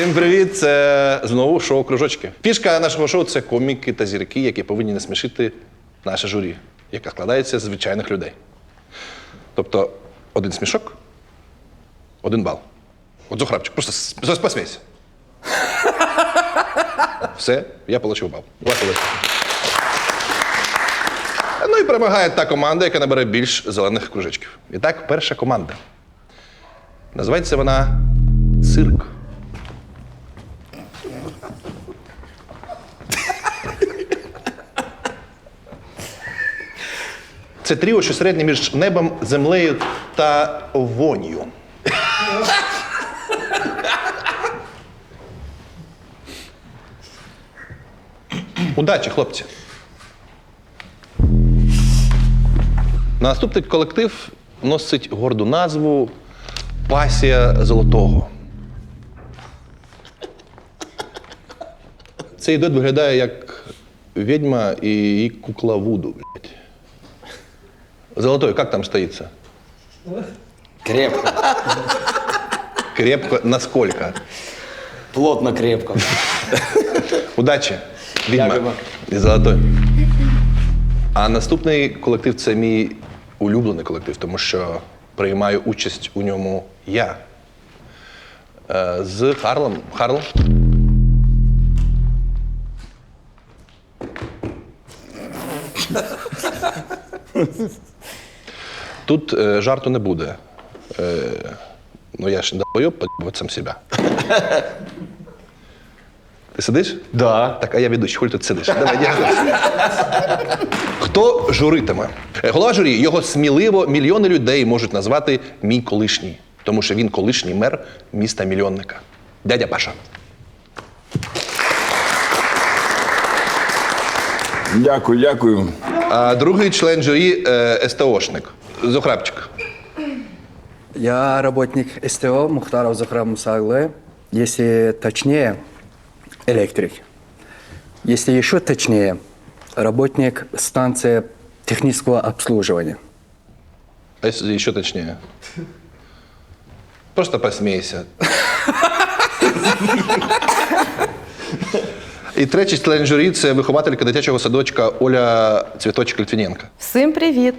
Всім привіт! Це знову шоу Кружочки. Фішка нашого шоу це коміки та зірки, які повинні насмішити наше журі, яке складається з звичайних людей. Тобто один смішок, один бал. От Зухрабчик, просто посмійся. Все, я отримав бал. Ваша. Ну і перемагає та команда, яка набере більш зелених кружечків. І так, перша команда. Називається вона цирк. Це тріо, що середнє між небом, землею та вонью. Удачі, хлопці. Наступний колектив носить горду назву Пасія Золотого. Цей дует виглядає як відьма і її кукла Вуду. Блядь. Золотой, як там стоїться? Крепко. Крепко, насколько? Плотно крепко. Удачі, відьма Дякую. і золотой. А наступний колектив це мій улюблений колектив, тому що приймаю участь у ньому я. Е, З Харлом. Харл. Тут е, жарту не буде. Е, ну я ж не подобать сам себе. Ти сидиш? Да. Так, а я ведучий, хуль тут сидиш. Давай, дякую. Хто журитиме? Е, Голова журі, його сміливо мільйони людей можуть назвати мій колишній, тому що він колишній мер міста мільйонника. Дядя Паша. Дякую, дякую. А другий член журі е, СТОшник. Зухрабчик. Я работник СТО Мухтаров Захрам Мусаглы. Если точнее, электрик. Если еще точнее, работник станции технического обслуживания. А если еще точнее? Просто посмейся. І третій член журі це вихователька дитячого садочка Оля Цвіточок Літвіненка. Всім привіт!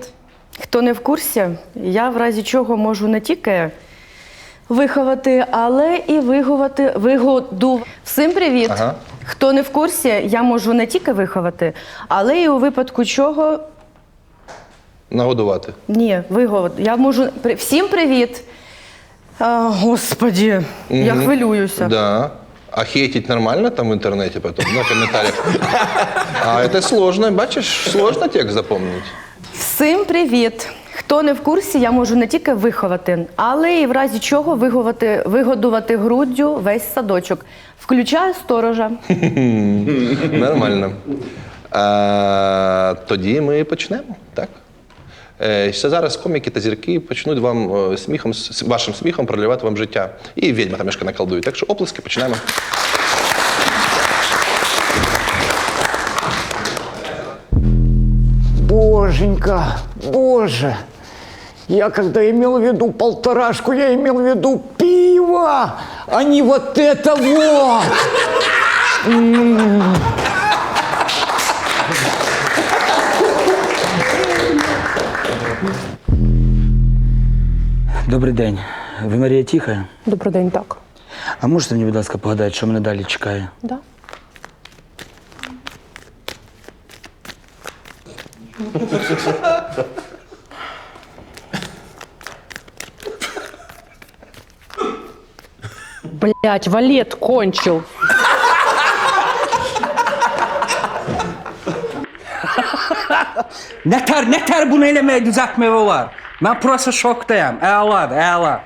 Хто не в курсі, я в разі чого можу не тільки виховати, але і вигувати, вигоду. Всім привіт! Ага. Хто не в курсі, я можу не тільки виховати, але і у випадку чого Нагодувати. ні, вигод. Я можу. Всім привіт! А, господі, я хвилююся. Да. А хейтить нормально там в интернете потом, на комментариях? А это сложно, бачиш, сложно текст запомнить. Всім привіт! Хто не в курсі, я можу не тільки виховати, але і в разі чого вигодувати, вигодувати груддю весь садочок. Включаю сторожа. Нормально. А, тоді ми почнемо, так? Е, Ще зараз коміки та зірки почнуть вам сміхом, с- вашим сміхом проливати вам життя. І відьма там мішка наколдує. Так що оплески починаємо. Боженька, боже. Я когда имел в виду полторашку, я имел в виду пиво, а не вот это вот. Добрий день. Ви Марія Тіха? Добрий день, так. А можете мені, будь ласка, погадати, що мене далі чекає? Да. Блять, валет кончил. Ne ter, ne ter bunu elemeye düzeltmeye olar. Ben prosa şoktayım. Eğladı, eğla.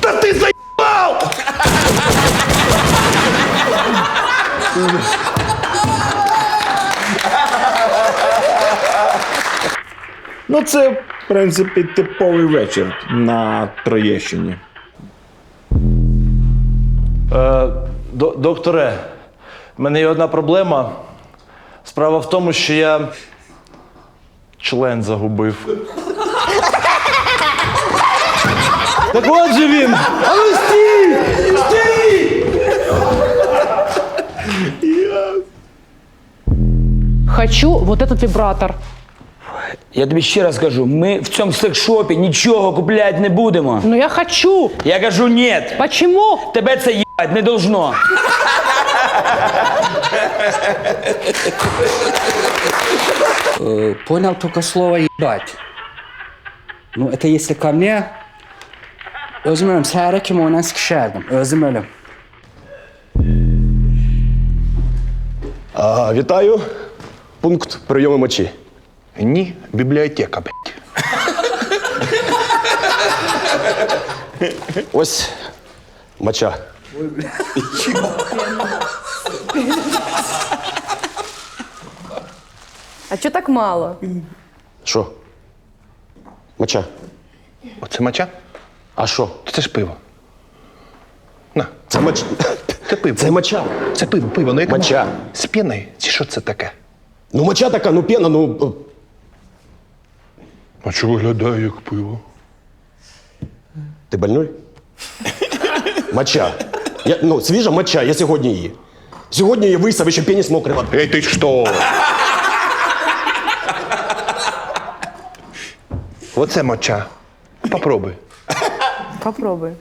Та ти заїбав! Ну, це, в принципі, типовий вечір на Троєщині. Докторе, в мене є одна проблема. Справа в тому, що я член загубив. Так от же він! А ну стій! Стій! Хочу вот этот вибратор. Я тобі ще раз кажу, ми в цьому секшопі нічого купляти не будемо. Но я хочу. Я кажу, ні. Почему? Тебе це їбать не должно. Э, Понял только слово ебать. Ну, это если ко мне... Özüm ölüm, səhərə kimi ondan sikişərdim. Özüm ölüm. А, вітаю. Пункт прийому мочі. Ні, бібліотека, блядь. Ось моча. А чого так мало? Що? Моча. Оце моча? А що? Це ж пиво. На, Це моча. це пиво. Це моча. Це пиво, пиво. Ну, яке Моча. воно? З піною? Чи що це таке? Ну, моча така, ну пена, ну. А що виглядає як пиво? Ти больной? Моча. Я, ну, свіжа моча, я сьогодні її. Сьогодні я висав, ще пеніс мокрий. води. Ей, ти що? Оце моча. Попробуй. Попробуй.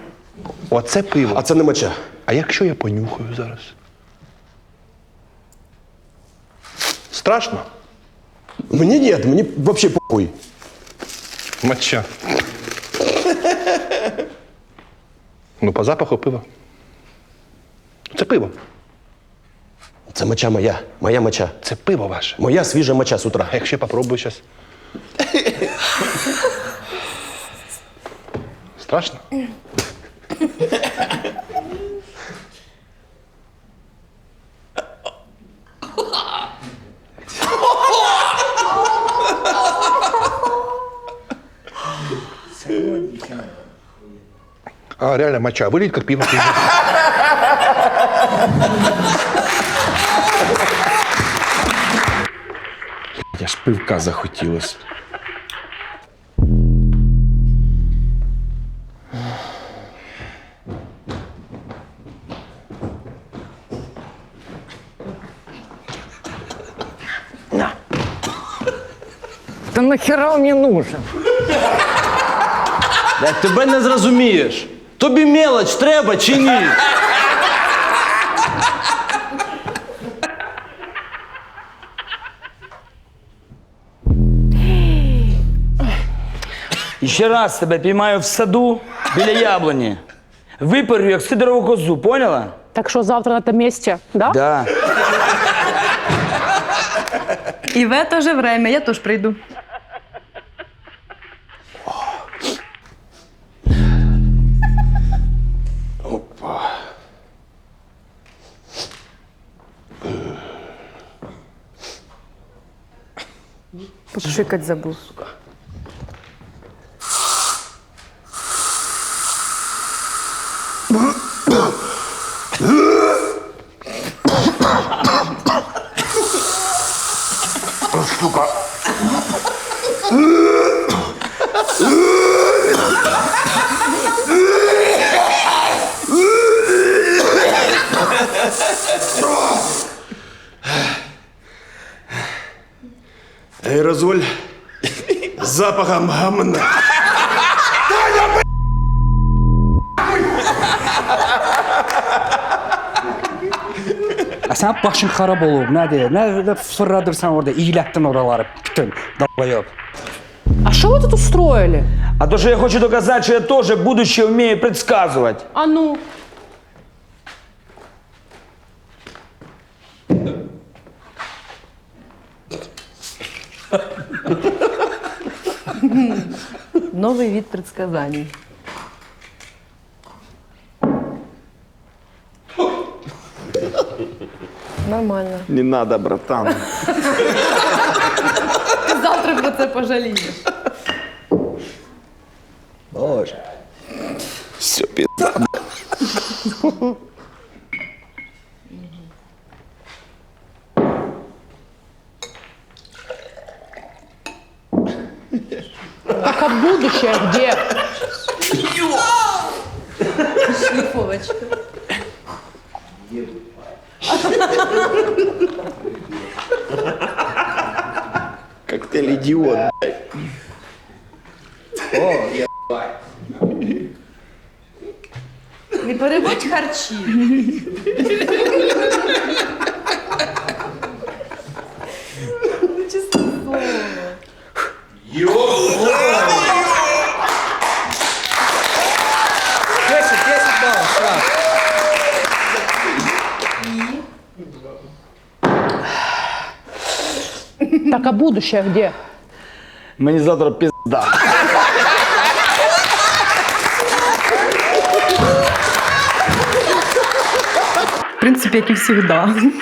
Оце пиво. А це не моча. А якщо я понюхаю зараз? Страшно? Мені ні, мені взагалі похуй. Моча. Ну, по запаху пива. Це пиво. Це моча моя. Моя моча. Це пиво ваше. Моя свіжа моча з утра. А якщо я попробую зараз? Страшно? А, реально моча. Выглядит как пиво. Я ж пивка захотілось. Да нахера он мне нужен? Як тебе не зрозумієш. Тобі мелоч треба чи ні? І ще раз тебе піймаю в саду біля яблуні. Випарю, як сидорову козу, поняла? Так что завтра на этом месте, да? Да. І в це же время я теж прийду. Пошикать забыл, Аерозоль запахом гамна. Таня, bl- Sen başın kara bolu. Ne diye? Ne de fırladın sen orada? İyilettin oraları. Bütün. Dalayıp. А что а ви тут устроїли? А то, что я хочу доказать, что я тоже будущее умею предсказывать. А ну, Новий від предсказань. Нормально. Не надо, братан. Ти завтра про це пожалієш. Все, пизда. Как будущее где? Шлифовочка. Коктейль идиот. О, ебать. Не перебудь харчи. а будущее где? Мені завтра пізда. В принципі, як і завжди.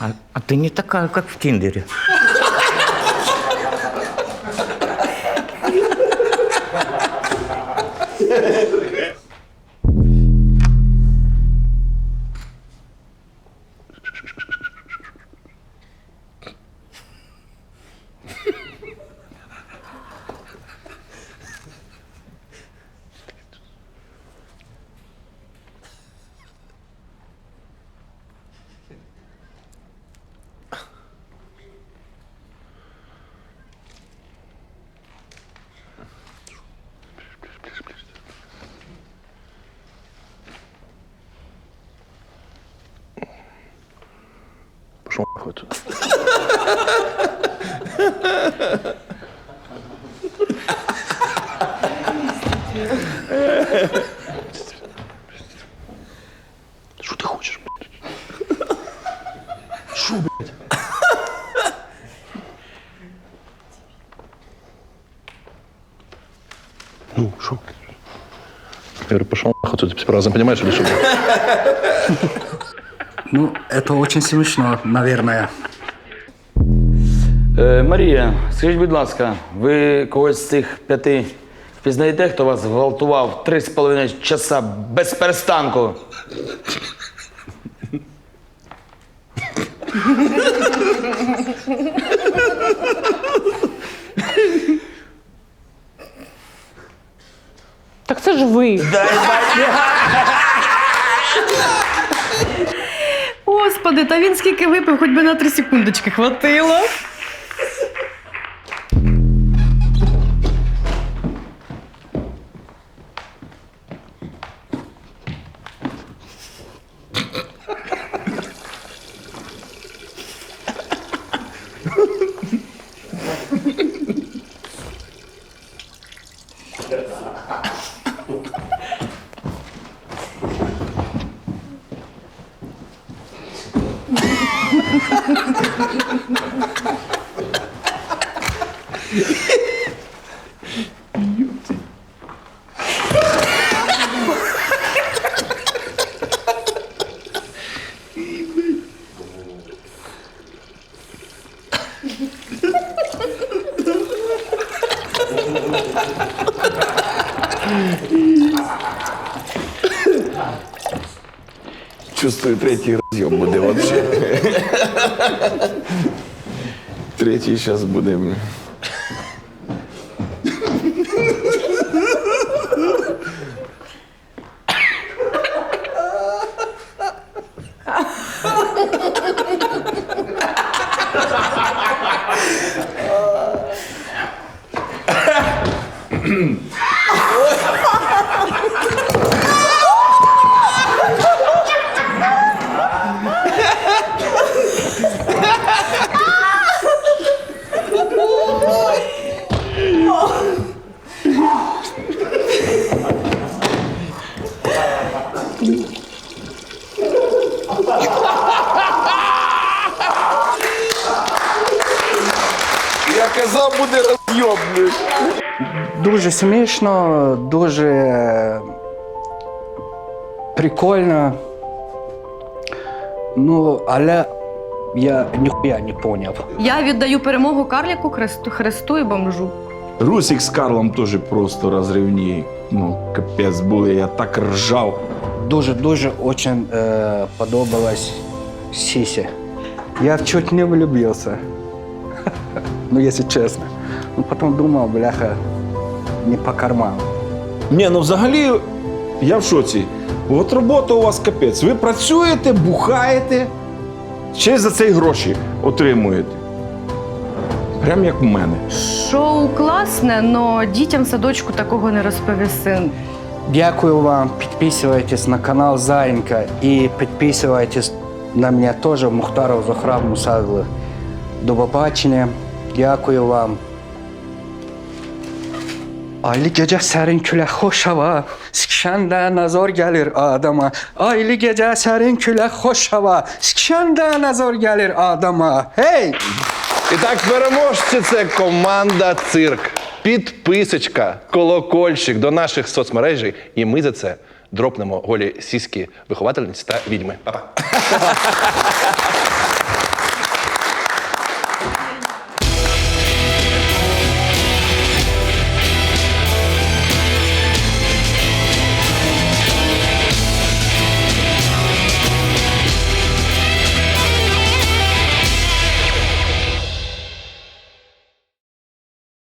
А, а ты не такая, как в Тиндере. Пошел. Что ты хочешь, блядь? Шо, блядь? Ну, шо? Я говорю, пошел нахуй, ты теперь разом понимаешь или что? Ну, это очень смешно, наверное. Е, Марія, скажіть, будь ласка, ви когось з цих п'яти впізнаєте, хто вас гвалтував три з половиною часа без перестанку? Так це ж ви. Господи, та він скільки випив, хоч би на три секундочки хватило. Чувствую, третій разъем буде вообще. Третій зараз буде. Я казав, буде розйоб. Дуже смішно, дуже прикольно. Ну, але я ніхуя не поняв. Я віддаю перемогу карліку, хресту, хресту і бомжу. Русик з Карлом теж просто розривні. Ну, капець були, я так ржав. Дуже-дуже очень э, подобалась Сиси. Я чуть не влюбился. Ну, если честно. Ну, потом думал, бляха, не по карману. Ні, ну взагалі я в шоці. От робота у вас капець. Ви працюєте, бухаєте, ще й за це й гроші отримуєте. Прям як в мене. Шоу класне, але дітям в садочку такого не розповіси. Дякую вам. Підписуйтесь на канал Заинька и підписуйтесь на мене теж Мухтаров Захрав Мусаглы. До побачення. Дякую вам. Aylı gece serin külək xoş hava, sikişəndə nazar gəlir adama. Aylı gece serin külək xoş hava, sikişəndə nazar gəlir adama. Hey! І так, переможці це команда цирк. Підписочка, колокольчик до наших соцмережей, і ми за це дропнемо голі сіські виховательниці та відьми. Па-па.